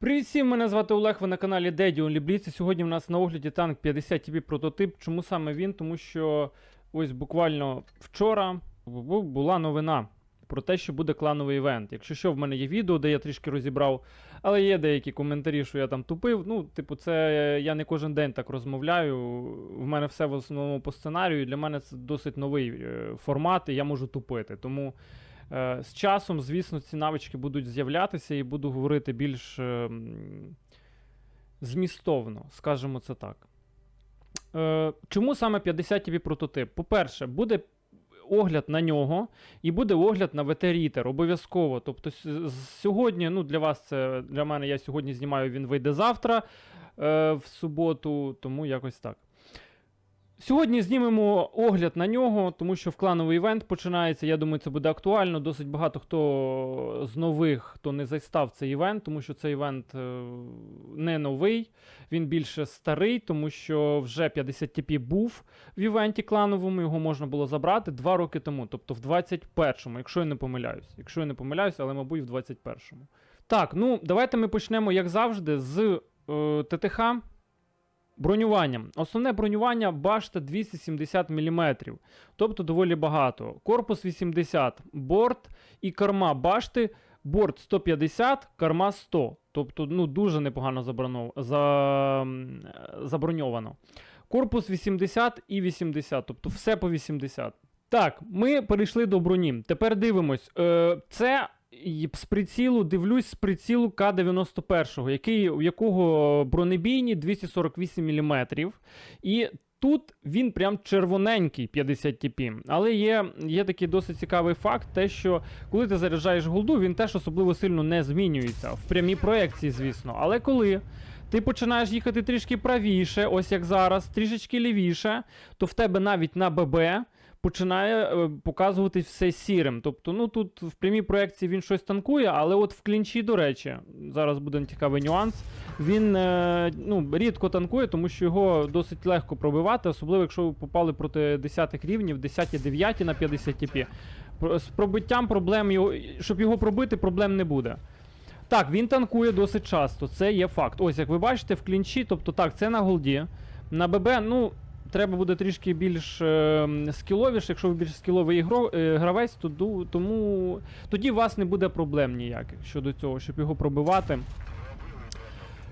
Привіт всім, мене звати Олег, ви на каналі Деді Олібліці. Сьогодні в нас на огляді танк 50 TB прототип. Чому саме він? Тому що ось буквально вчора була новина про те, що буде клановий івент. Якщо що, в мене є відео, де я трішки розібрав, але є деякі коментарі, що я там тупив. Ну, типу, це я не кожен день так розмовляю. В мене все в основному по сценарію. Для мене це досить новий е, формат, і я можу тупити. Тому. Е, З часом, звісно, ці навички будуть з'являтися і буду говорити більш е, змістовно, скажімо це так. Е, Чому саме 50 TB прототип? По-перше, буде огляд на нього і буде огляд на ветерітер, обов'язково. Тобто, сьогодні, ну для вас це для мене, я сьогодні знімаю, він вийде завтра е, в суботу, тому якось так. Сьогодні знімемо огляд на нього, тому що в клановий івент починається. Я думаю, це буде актуально. Досить багато хто з нових, хто не застав цей івент, тому що цей івент е, не новий, він більше старий, тому що вже 50 TP був в івенті клановому, його можна було забрати два роки тому, тобто в 21-му, якщо я не помиляюсь. Якщо я не помиляюсь, але мабуть в 21-му. Так, ну давайте ми почнемо, як завжди, з е, ТТХ. Бронюванням. Основне бронювання башта 270 мм, тобто доволі багато. Корпус 80, борт і корма башти. Борт 150, корма 100. Тобто ну, дуже непогано заброньовано. Корпус 80 і 80, тобто все по 80. Так, ми перейшли до броні. Тепер дивимось. Е, це з прицілу, дивлюсь з прицілу К-91, який, у якого бронебійні 248 мм. І тут він прям червоненький 50 TP. Але є, є такий досить цікавий факт, те, що коли ти заряджаєш голду, він теж особливо сильно не змінюється. В прямій проекції, звісно. Але коли ти починаєш їхати трішки правіше, ось як зараз, трішечки лівіше, то в тебе навіть на ББ починає е, показувати все сірим. Тобто, ну тут в прямій проекції він щось танкує, але от в клінчі, до речі, зараз буде цікавий нюанс. Він е, ну, рідко танкує, тому що його досить легко пробивати, особливо якщо ви попали проти 10 рівнів, 10 9 на 50 TP. Про- З пробиттям проблем його, щоб його пробити, проблем не буде. Так, він танкує досить часто, це є факт. Ось, як ви бачите, в клінчі, тобто так, це на голді. На ББ, ну, треба буде трішки більш е, скіловіше. Якщо ви більш скіловий ігро, е, гравець, то тому тоді у вас не буде проблем ніяких щодо цього, щоб його пробивати.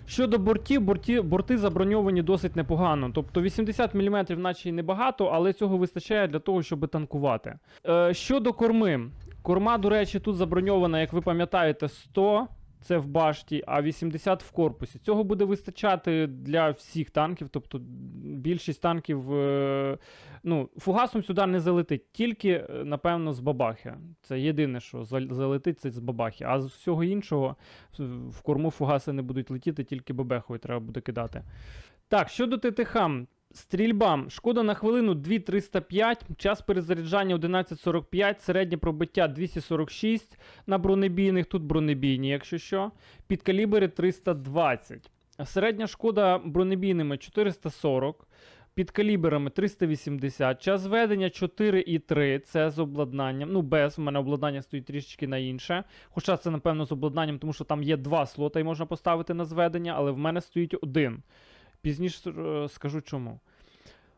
Щодо бортів, борті, борти заброньовані досить непогано. Тобто 80 мм наче й небагато, але цього вистачає для того, щоб танкувати. Е, щодо корми. Корма, до речі, тут заброньована, як ви пам'ятаєте, 100. Це в башті, а 80 в корпусі. Цього буде вистачати для всіх танків. Тобто більшість танків е, ну, фугасом сюди не залетить, тільки, е, напевно, з бабахи. Це єдине, що залетить, це з бабахи. А з всього іншого в- корму фугаси не будуть летіти, тільки бебехою треба буде кидати. Так, щодо ТТХ. Стрільба. Шкода на хвилину 2305, час перезаряджання 1145, середнє пробиття 246 на бронебійних, тут бронебійні, якщо що. Підкалібри 320. Середня шкода бронебійними 440, підкаліберами 380, час зведення 4,3, це з обладнанням. Ну, без, у мене обладнання стоїть трішечки на інше. Хоча це, напевно, з обладнанням, тому що там є два слота і можна поставити на зведення, але в мене стоїть один. Пізніше е, скажу чому.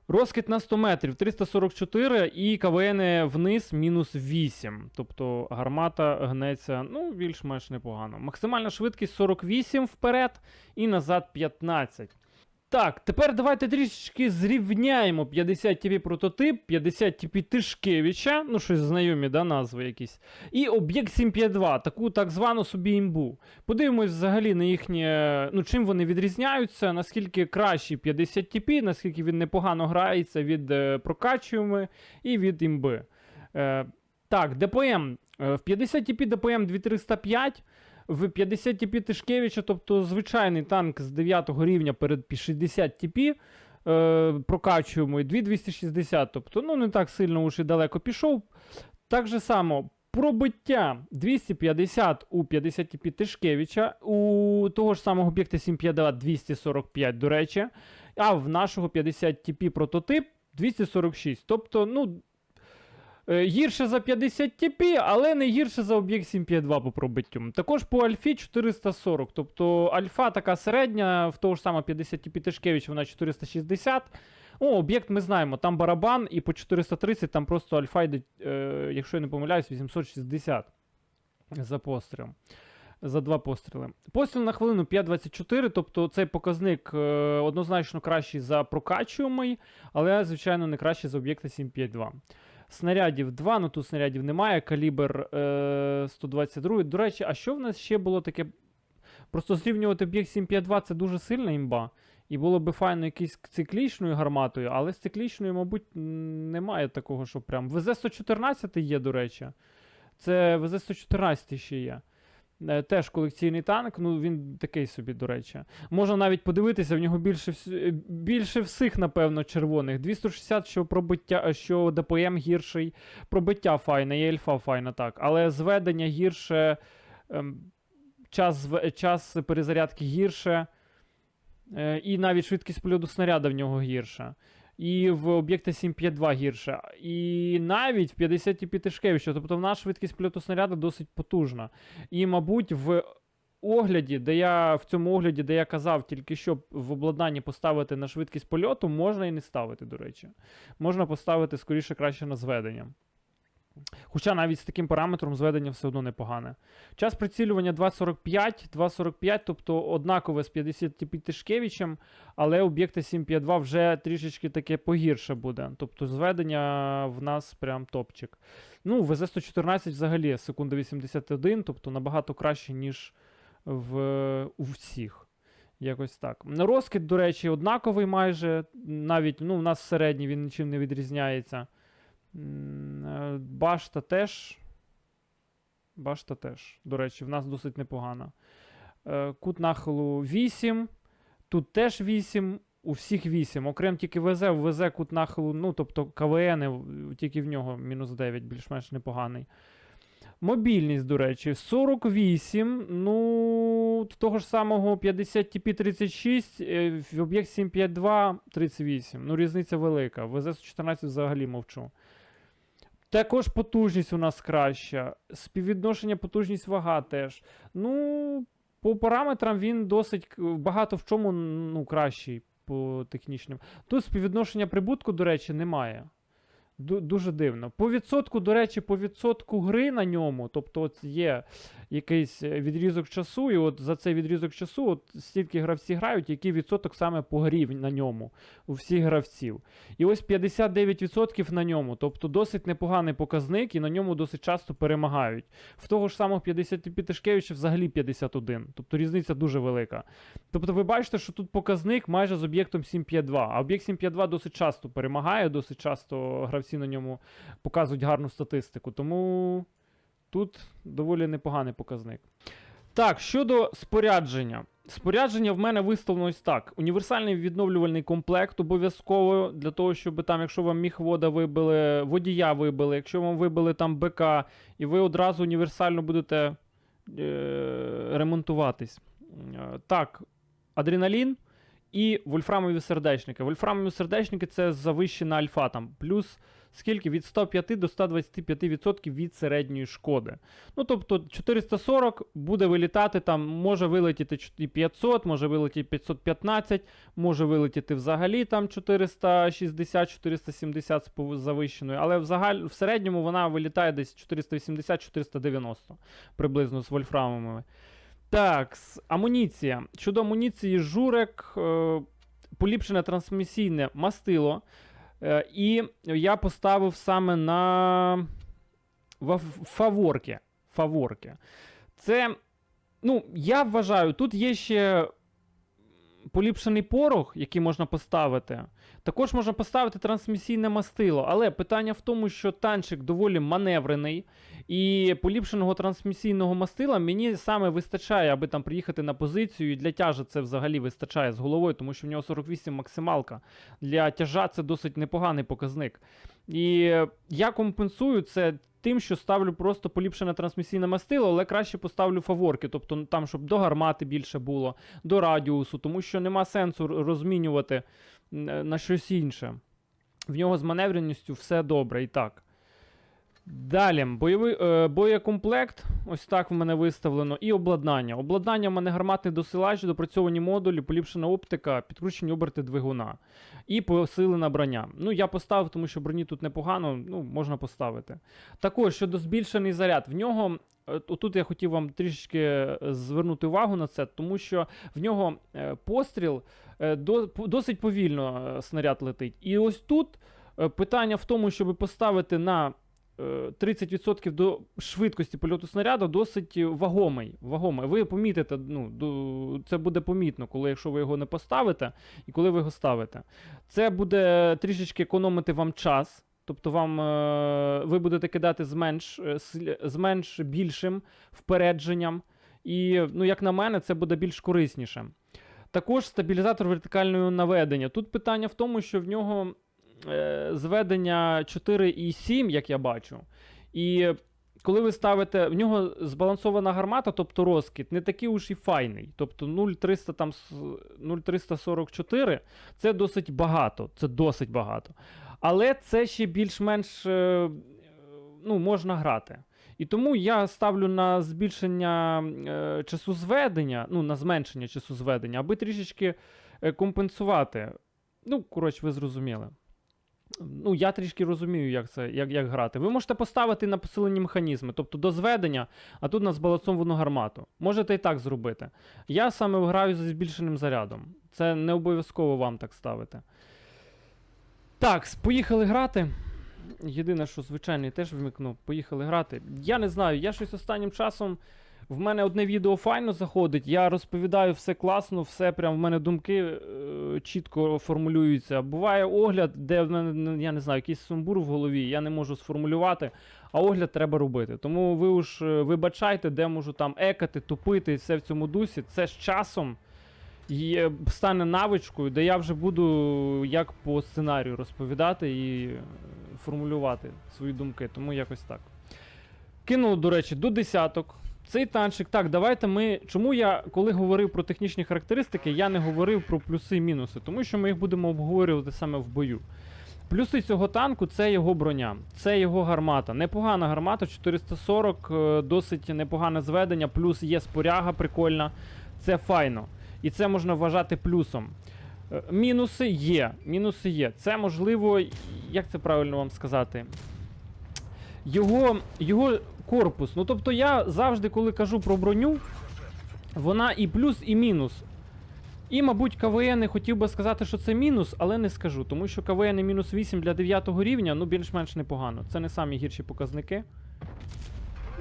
Розкид на 100 метрів 344 і КВН вниз мінус 8. Тобто гармата гнеться ну, більш-менш непогано. Максимальна швидкість 48 вперед і назад 15. Так, тепер давайте трішечки зрівняємо 50 TP прототип, 50 TP Тишкевича, ну щось знайомі, да, назви якісь. І об'єкт 752, таку так звану собі імбу. Подивимось взагалі на їхнє, ну чим вони відрізняються, наскільки кращий 50 TP, наскільки він непогано грається від е, прокачуємо і від імби. Е, так, ДПМ. Е, в 50 TP ДПМ 2305. В 50 TP Тишкевича, тобто звичайний танк з 9 рівня перед 60 TP, е, прокачуємо і 2260, тобто ну не так сильно уж і далеко пішов. Так же само, пробиття 250 у 50 TP Тишкевича, у того ж самого об'єкта 752 245, до речі, а в нашого 50 TP прототип 246. Тобто, ну. Е, Гірше за 50 TP, але не гірше за об'єкт 752 по пробиттю. Також по альфі 440. Тобто альфа така середня, в того ж саме 50 TP Тишкевич, вона 460. О, об'єкт ми знаємо, там барабан, і по 430 там просто альфа йде, е, якщо я не помиляюсь, 860 за постріл. За два постріли. Постріл на хвилину 5.24, тобто цей показник е, однозначно кращий за прокачуємий, але, звичайно, не кращий за об'єкта 752. Снарядів 2, ну тут снарядів немає. Калібр е, 122. До речі, а що в нас ще було таке? Просто зрівнювати об'єкт 752 це дуже сильна імба. І було би файно якийсь циклічною гарматою, але з циклічною, мабуть, немає такого, що прям. ВЗ-114 є, до речі. Це ВЗ-114 ще є. Е, Теж колекційний танк, ну він такий собі, до речі. Можна навіть подивитися, в нього більше, е, більше всіх, напевно, червоних. 260, що пробиття, е, що ДПМ гірший, пробиття файне, і альфа файна, так. Але зведення гірше, ем, час, час перезарядки гірше, і навіть швидкість польоту снаряда в нього гірша. І в об'єкта 752 гірше. І навіть в 50 Тишкевича. Тобто в нас швидкість польоту снаряду досить потужна. І, мабуть, в огляді, де я в цьому огляді, де я казав тільки що в обладнанні поставити на швидкість польоту, можна і не ставити, до речі. Можна поставити скоріше краще на зведення. Хоча навіть з таким параметром зведення все одно непогане. Час прицілювання 2.45, 2.45, тобто однакове з 50 Тишкевичем, але об'єкта 752 вже трішечки таке погірше буде. Тобто зведення в нас прям топчик. Ну, ВЗ-114 взагалі секунда 81, тобто набагато краще, ніж в, у всіх. Якось так. Розкид, до речі, однаковий майже. Навіть ну, у нас середній він нічим не відрізняється. Е, Башта теж. Башта теж. До речі, в нас досить непогана. Е, Кут нахилу 8. Тут теж 8. У всіх 8. Окрем тільки ВЗ, в ВЗ кут нахилу, ну, тобто КВН, тільки в нього мінус 9, більш-менш непоганий. Мобільність, до речі, 48. Ну, в того ж самого 50 TP 36, е, в об'єкт 752 38. Ну, різниця велика. ВЗ-114 взагалі мовчу. Також потужність у нас краща. Співвідношення потужність вага теж. Ну, по параметрам він досить багато в чому ну, кращий по технічним. Тут співвідношення прибутку, до речі, немає. Ду- Дуже дивно. По відсотку, до речі, по відсотку гри на ньому, тобто от є якийсь е, відрізок часу, і от за цей відрізок часу, от стільки гравці грають, який відсоток саме по грі на ньому у всіх гравців. І ось 59% на ньому, тобто досить непоганий показник, і на ньому досить часто перемагають. В того ж самого 55 Тишкевича взагалі 51, тобто різниця дуже велика. Тобто ви бачите, що тут показник майже з об'єктом 752, а об'єкт 752 досить часто перемагає, досить часто гравці на ньому показують гарну статистику. Тому тут доволі непоганий показник. Так, щодо спорядження. Спорядження в мене виставлено ось так. Універсальний відновлювальний комплект обов'язково для того, щоб там, якщо вам міхвода вибили, водія вибили, якщо вам вибили там БК, і ви одразу універсально будете е- ремонтуватись. Е, Так, адреналін і вольфрамові сердечники. Вольфрамові сердечники це завищена альфа, там плюс скільки? Від 105 до 125% від середньої шкоди. Ну, тобто 440 буде вилітати там, може вилетіти і 500, може вилетіти 515, може вилетіти взагалі там 460-470 з завищеною, але в, в середньому вона вилітає десь 480-490 приблизно з вольфрамовими. Так, амуніція. Щодо амуніції, журек, е, поліпшене трансмісійне мастило. Е, і я поставив саме на фаворки. Фаворки. Це, ну, я вважаю, тут є ще поліпшений порох, який можна поставити. Також можна поставити трансмісійне мастило. Але питання в тому, що танчик доволі маневрений, і поліпшеного трансмісійного мастила мені саме вистачає, аби там приїхати на позицію. І для тяжа це взагалі вистачає з головою, тому що в нього 48 максималка. Для тяжа це досить непоганий показник. І я компенсую це тим, що ставлю просто поліпшене трансмісійне мастило, але краще поставлю фаворки, тобто там, щоб до гармати більше було, до радіусу, тому що нема сенсу розмінювати е, на щось інше. В нього з маневреністю все добре і так. Далі, бойовий, е, боєкомплект, ось так в мене виставлено, і обладнання. Обладнання в мене гарматний досилач, допрацьовані модулі, поліпшена оптика, підкручені оберти двигуна і посилена броня. Ну, я поставив, тому що броні тут непогано, ну, можна поставити. Також щодо збільшений заряд, в нього. е, Тут я хотів вам трішечки е, звернути увагу на це, тому що в нього е, постріл до, досить повільно снаряд летить. І ось тут питання в тому, щоб поставити на 30% до швидкості польоту снаряду досить е, вагомий. вагомий. Ви помітите, ну, це буде помітно, коли якщо ви його не поставите і коли ви його ставите. Це буде трішечки економити вам час. Тобто вам е, ви будете кидати з менш, е, з менш більшим впередженням. І, ну, як на мене, це буде більш корисніше. Також стабілізатор вертикального наведення. Тут питання в тому, що в нього е, зведення 4,7, як я бачу. І коли ви ставите, в нього збалансована гармата, тобто розкид, не такий уж і файний. Тобто 0,300 там 0,344 це досить багато. Це досить багато. Але це ще більш-менш е, ну, можна грати. І тому я ставлю на збільшення е, часу зведення, ну, на зменшення часу зведення, аби трішечки е, компенсувати. Ну, коротше, ви зрозуміли. Ну, я трішки розумію, як це як, як грати. Ви можете поставити на посилені механізми, тобто до зведення, а тут на збалансовану гармату. Можете і так зробити. Я саме граю зі збільшеним зарядом. Це не обов'язково вам так ставити. Так, поїхали грати. Єдине, що звичайний теж вмикну. Поїхали грати. Я не знаю, я щось останнім часом. В мене одне відео файно заходить, я розповідаю все класно, все прям в мене думки е, чітко формулюються. Буває огляд, де в мене, я не знаю, якийсь сумбур в голові, я не можу сформулювати, а огляд треба робити. Тому ви уж е, вибачайте, де можу там екати, тупити і все в цьому дусі. Це з часом є, стане навичкою, де я вже буду як по сценарію розповідати і е, формулювати свої думки. Тому якось так. Кинули, до речі, до десяток. Цей танчик, так, давайте ми. Чому я, коли говорив про технічні характеристики, я не говорив про плюси і мінуси, тому що ми їх будемо обговорювати саме в бою. Плюси цього танку це його броня, це його гармата. Непогана гармата, 440, е, досить непогане зведення, плюс є споряга прикольна. Це файно. І це можна вважати плюсом. Е, Мінуси є. Мінуси є. Це можливо, як це правильно вам сказати? Його, його корпус. Ну тобто я завжди, коли кажу про броню, вона і плюс, і мінус. І, мабуть, КВН не хотів би сказати, що це мінус, але не скажу, тому що КВН мінус 8 для 9 рівня, ну більш-менш непогано. Це не самі гірші показники.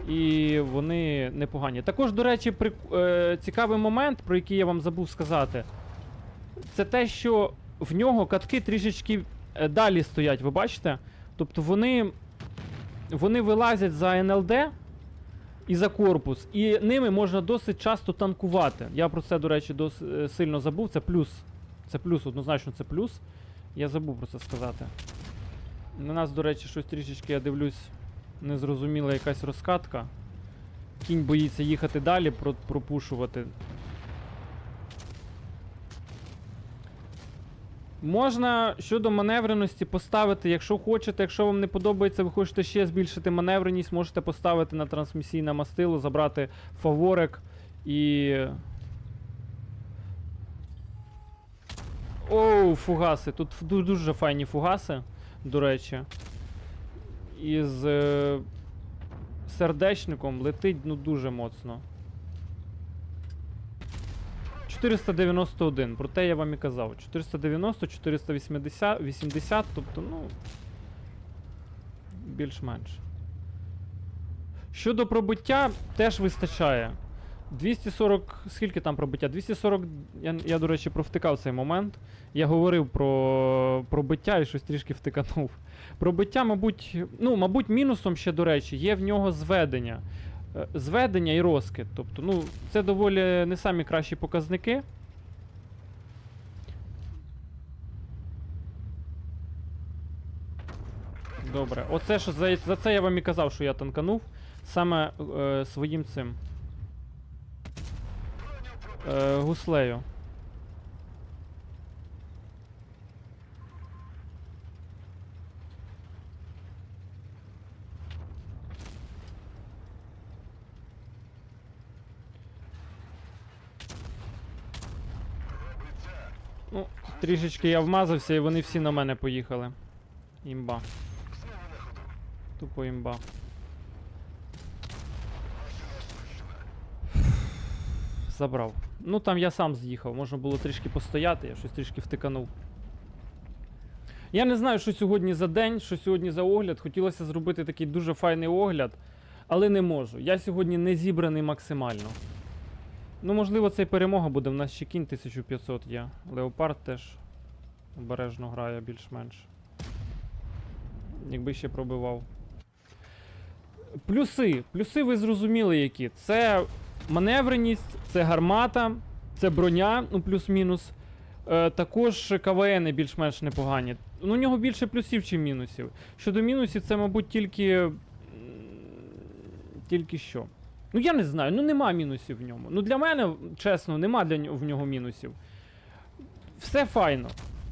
І вони непогані. Також, до речі, при, е, цікавий момент, про який я вам забув сказати, це те, що в нього катки трішечки е, далі стоять, ви бачите? Тобто вони, вони вилазять за НЛД і за корпус, і ними можна досить часто танкувати. Я про це, до речі, дос, е, сильно забув. Це плюс. Це плюс, однозначно це плюс. Я забув про це сказати. На нас, до речі, щось трішечки, я дивлюсь, незрозуміла якась розкатка. Кінь боїться їхати далі, пропушувати. Можна щодо маневреності поставити, якщо хочете, якщо вам не подобається, ви хочете ще збільшити маневреність, можете поставити на трансмісійне мастило, забрати фаворик і. Оу, фугаси. Тут дуже файні фугаси, до речі. Із е, сердечником летить ну дуже моцно. 491, про те я вам і казав. 490, 480, 80, тобто, ну. Більш-менш. Щодо пробиття, теж вистачає. 240. Скільки там пробиття? 240. Я, я до речі, провтикав цей момент. Я говорив про пробиття і щось трішки втиканув. Пробиття, мабуть, ну, мабуть, мінусом ще, до речі, є в нього зведення. Е, Зведення і розкид. Тобто, ну, це доволі не самі кращі показники. Добре, оце що за, за це я вам і казав, що я танканув. Саме е, своїм цим. Е, гуслею. Ну, трішечки я вмазався, і вони всі на мене поїхали. Імба. Тупо імба. Забрав. Ну там я сам з'їхав, можна було трішки постояти, я щось трішки втиканув. Я не знаю, що сьогодні за день, що сьогодні за огляд. Хотілося зробити такий дуже файний огляд, але не можу. Я сьогодні не зібраний максимально. Ну, можливо, це і перемога буде. У нас ще кінь 1500 є. Леопард теж обережно грає більш-менш. Якби ще пробивав. Плюси. Плюси ви зрозуміли, які. Це маневреність, це гармата, це броня, ну плюс-мінус. Е, також КВН більш-менш непогані. Ну, у нього більше плюсів, чи мінусів. Щодо мінусів, це, мабуть, тільки. Тільки що. Ну, я не знаю, ну нема мінусів в ньому. Ну, для мене, чесно, нема для в нього мінусів. Все файно.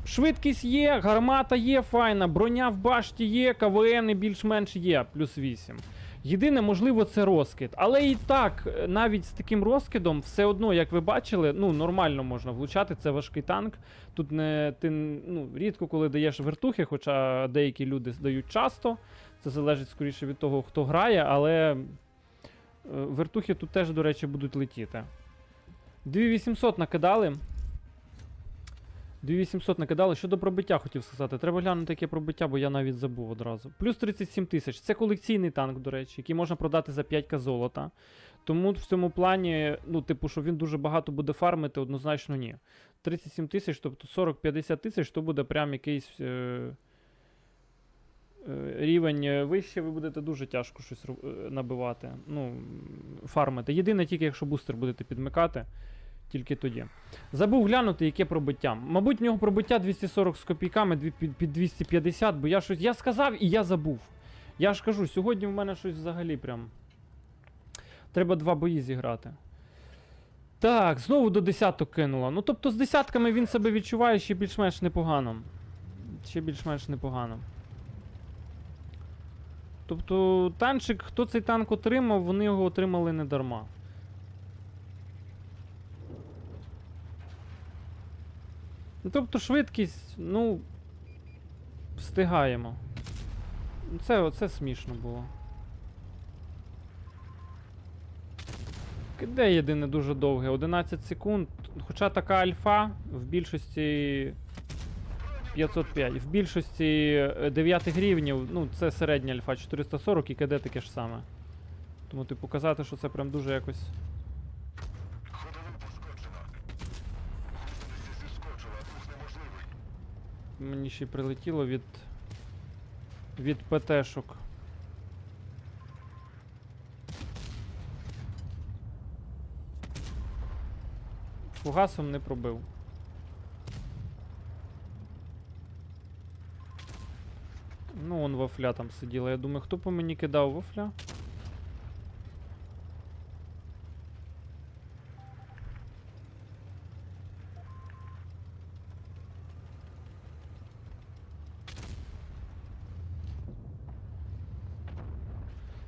Швидкість є, гармата є файна, броня в башті є, КВН більш-менш є, плюс 8. Єдине, можливо, це розкид. Але і так, е, навіть з таким розкидом, все одно, як ви бачили, ну, нормально можна влучати, це важкий танк. Тут не, ти ну, рідко коли даєш вертухи, хоча деякі люди здають часто. Це залежить скоріше від того, хто грає, але вертухи тут теж, до речі, будуть летіти. 2800 накидали. 2800 накидали. Щодо пробиття хотів сказати. Треба глянути яке пробиття, бо я навіть забув одразу. Плюс 37 тисяч. Це колекційний танк, до речі, який можна продати за 5к золота. Тому в цьому плані, ну, типу, що він дуже багато буде фармити, однозначно ні. 37 тисяч, тобто 40-50 тисяч, то буде прям якийсь. Е- е, Рівень е, вище, ви будете дуже тяжко щось е, набивати. Ну, фармити. Єдине, тільки якщо бустер будете підмикати, тільки тоді. Забув глянути, яке пробиття. Мабуть, в нього пробиття 240 з копійками під, під 250, бо я щось. Я сказав і я забув. Я ж кажу, сьогодні в мене щось взагалі прям. Треба два бої зіграти. Так, знову до десяток кинула. Ну тобто з десятками він себе відчуває ще більш-менш непогано. Ще більш-менш непогано. Тобто танчик, хто цей танк отримав, вони його отримали не дарма. Ну, тобто швидкість, ну. Встигаємо. Ну, Це, оце смішно було. Де єдине дуже довге? 11 секунд. Хоча така альфа в більшості 505. В більшості 9 рівнів, ну, це середня альфа 440 і КД таке ж саме. Тому, типу, казати, що це прям дуже якось. Мені ще прилетіло від. від ПТшок. Фугасом не пробив. Ну, он вафля там сиділа. Я думаю, хто по мені кидав вафля?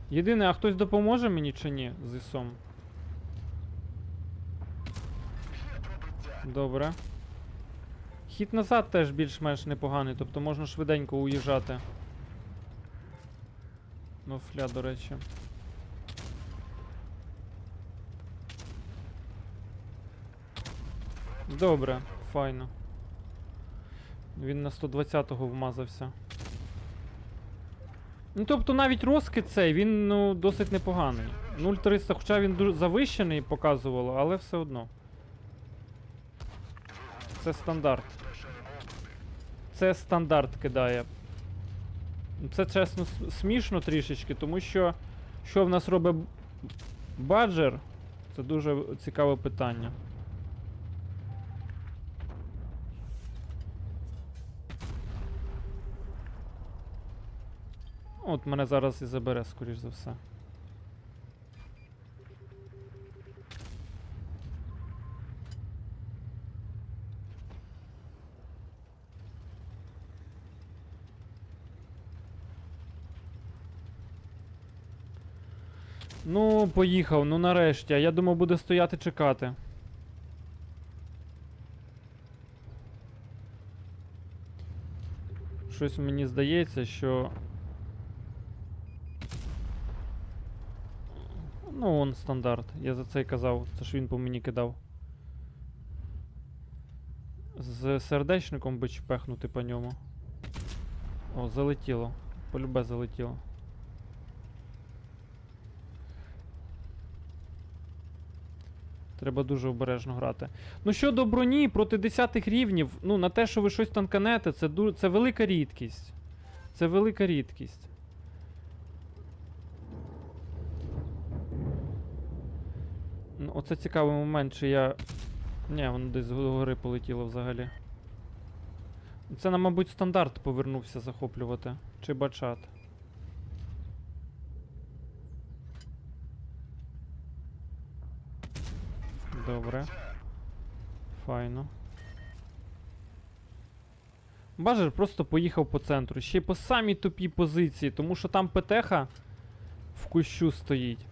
Єдине, а хтось допоможе мені чи ні з ІСом? Добре. Хід назад теж більш-менш непоганий, тобто можна швиденько уїжджати. Ну, фля, до речі. Добре, файно. Він на 120-го вмазався. Ну, тобто навіть розкид цей, він ну, досить непоганий. 0,300, хоча він завищений показувало, але все одно. Це стандарт. Це стандарт кидає. Це чесно смішно трішечки, тому що що в нас робить баджер? Це дуже цікаве питання. От мене зараз і забере, скоріш за все. Ну, поїхав, ну нарешті. А я думав, буде стояти чекати. Щось мені здається, що. Ну, он стандарт. Я за це й казав. Це ж він по мені кидав. З сердечником би чпехнути по ньому. О, залетіло. Полюбе залетіло. Треба дуже обережно грати. Ну щодо броні проти 10 рівнів, ну на те, що ви щось танканете, це, ду- це велика рідкість. Це велика рідкість. Ну, оце цікавий момент, чи я. Ні, воно десь згори полетіло взагалі. Це нам, мабуть, стандарт повернувся захоплювати. Чи бачат. Добре. Файно. Бажер просто поїхав по центру. Ще й по самій тупій позиції, тому що там ПТХ в кущу стоїть.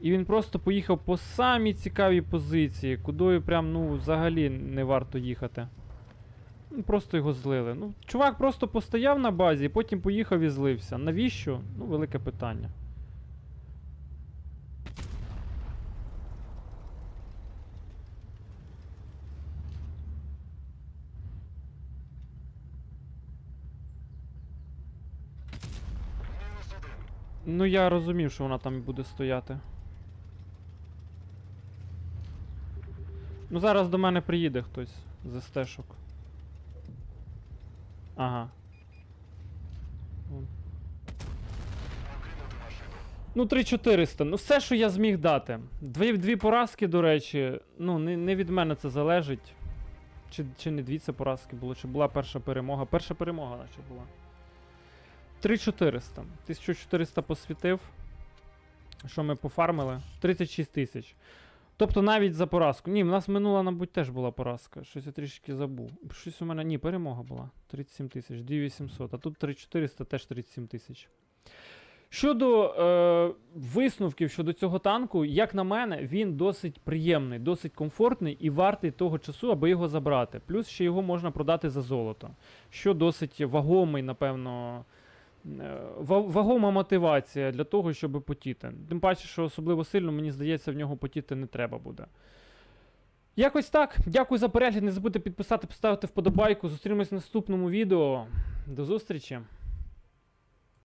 І він просто поїхав по самій цікавій позиції, кудою прям, ну, взагалі не варто їхати. Ну, Просто його злили. Ну, чувак просто постояв на базі, потім поїхав і злився. Навіщо? Ну, велике питання. Ну, я розумів, що вона там буде стояти. Ну, зараз до мене приїде хтось з стежок. Ага. Ну, 3400. Ну, все, що я зміг дати. Дві, дві поразки, до речі. Ну, не, не від мене це залежить. Чи, чи не дві це поразки було, чи була перша перемога. Перша перемога, наче була. 3400. 1400 посвітив. Що ми пофармили? 36 тисяч. Тобто навіть за поразку. Ні, в нас минула, мабуть, теж була поразка. Щось я трішки забув. Щось у мене. Ні, перемога була. 37 тисяч, 2800. А тут 3400 теж 37 тисяч. Щодо е, висновків щодо цього танку, як на мене, він досить приємний, досить комфортний і вартий того часу, аби його забрати. Плюс ще його можна продати за золото, що досить вагомий, напевно, вагома мотивація для того, щоб потіти. Тим паче, що особливо сильно, мені здається, в нього потіти не треба буде. Якось так. Дякую за перегляд. Не забудьте підписати, поставити вподобайку. Зустрінемось в наступному відео. До зустрічі!